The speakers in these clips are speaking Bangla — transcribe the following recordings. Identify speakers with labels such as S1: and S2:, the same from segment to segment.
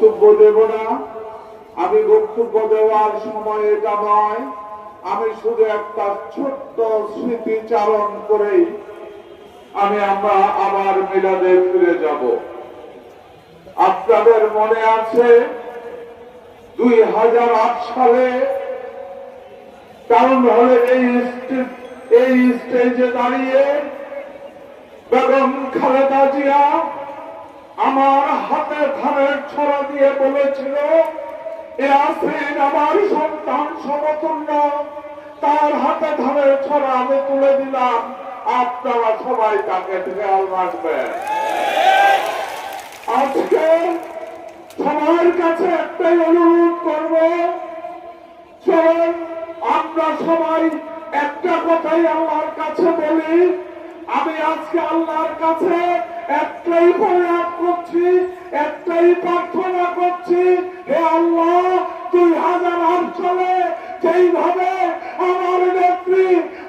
S1: বক্তব্য দেব না। আমি বক্তব্য দেওয়ার সময় এটা নয়। আমি শুধু একটা ছোট্ট স্মৃতিচারণ করেই আমি আমরা আবার মিলাদে ফিরে যাব। আপনাদের মনে আছে দুই হাজার আট সালে টাউন হলে এই স্টেজে দাঁড়িয়ে বেগম খালেদা জিয়া আমার হাতে ধানের ছড়া দিয়ে বলেছিল ইয়াসিন আমার সন্তান সমতুল্য। তার হাতে ধানের ছড়া আমি তুলে দিলাম। আপনারা সবাই তাকে খেয়াল রাখবেন। আজকে সবার কাছে একটাই অনুরোধ করব, চলুন আমরা সবাই একটা কথাই আল্লাহর কাছে বলি। আমি আজকে আল্লাহর কাছে একটাই প্রয়াস করছি, একটাই প্রার্থনা করছি হে আল্লাহ, দুই হাজার আট যেইভাবে আমার নেত্রী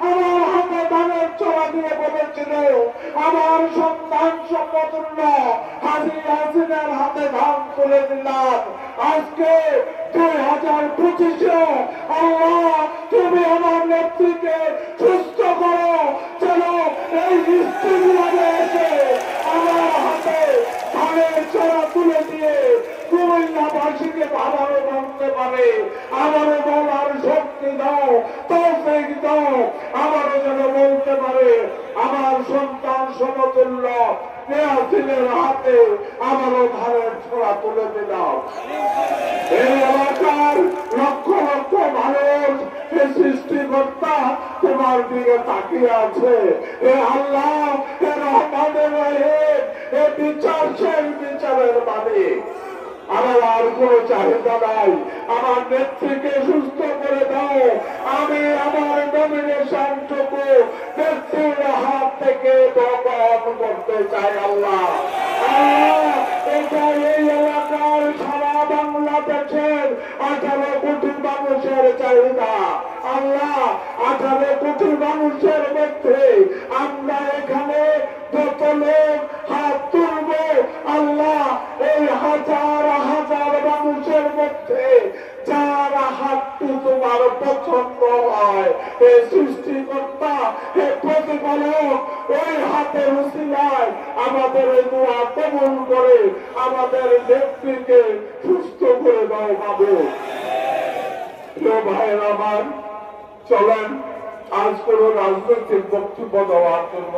S1: আমার হাতে ধানের চড়া দিয়ে বলেছিল, আমার সন্তান সম্পূর্ণ হাজি হাসিনের হাতে ধান তুলে দিলাম। আজকে দুই হাজার পঁচিশে আল্লাহ তুমি আমার নেত্রীকে সুস্থ করো যেন এই স্ত্রীগুলো এসে আমার হাতে ধানের চড়া তুলে দিয়ে কুমিল্লাবাসীকে আবারও বলতে পারে। আবারও বলার শক্তি দাও, তৌফিক দাও। আবারও যেন বলতে পারে, আমার সন্তান সমতুল্য হাতে আবারও ধানের ছড়া তুলে দিলাম। এই এলাকার লক্ষ লক্ষ মানুষ হে সৃষ্টিকর্তা তোমার দিকে তাকিয়ে আছে। হে আল্লাহ হে রহমানের রহিম হে বিচার, সেই বিচারের মালিক। আমার আর কোনো চাহিদা নাই। আমার নেত্রীকে সুস্থ করে দাও। আমি আমার নমিনেশন টুকু নেত্রীর হাত থেকে গ্রহণ করতে চাই আল্লাহ। আল্লাহ এটা এই এলাকার সারা বাংলাদেশের আঠারো কোটি মানুষের চাহিদা। আল্লাহ, আঠারো কোটি মানুষের মধ্যে আমরা এখানে মধ্যে যার হাতটি তোমার পছন্দ হয়, হে সৃষ্টিকর্তা, হে প্রতিপালক, ওই হাতের উসিলায় আমাদের এই দোয়া কবুল করে আমাদের নেত্রীকে সুস্থ করে দাও বাবু। ভাইয়ের আমার, চলেন, আজ কোন রাজনৈতিক বক্তব্য দেওয়ার জন্য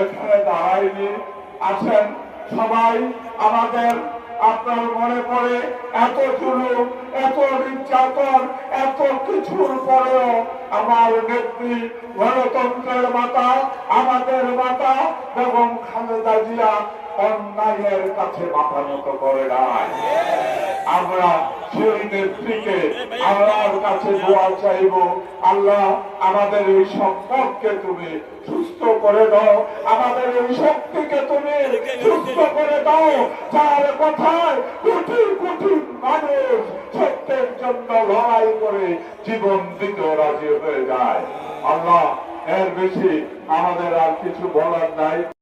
S1: এখানে দাঁড়ায়নি আছেন সবাই আমাদের আপনার মনে পড়ে এত জুলুম, এত নির্যাতন, এত কিছুর পরেও আমার নেত্রী গণতন্ত্রের মাতা, আমাদের মাতা বেগম খালেদা জিয়া অন্যায়ের কাছে মাথা মতো করে নাই। আমরা সেই নেত্রীকে আল্লাহর কাছে দোয়া চাইব। আল্লাহ, আমাদের এই সম্পদকে তুমি সুস্থ করে দাও। আমাদের এই শক্তিকে তুমি সুস্থ করে দাও। যার কথায় কোটি কোটি মানুষ সত্যের জন্য লড়াই করে জীবন দিতে রাজি হয়ে যায়। আল্লাহ, এর বেশি আমাদের আর কিছু বলার নাই।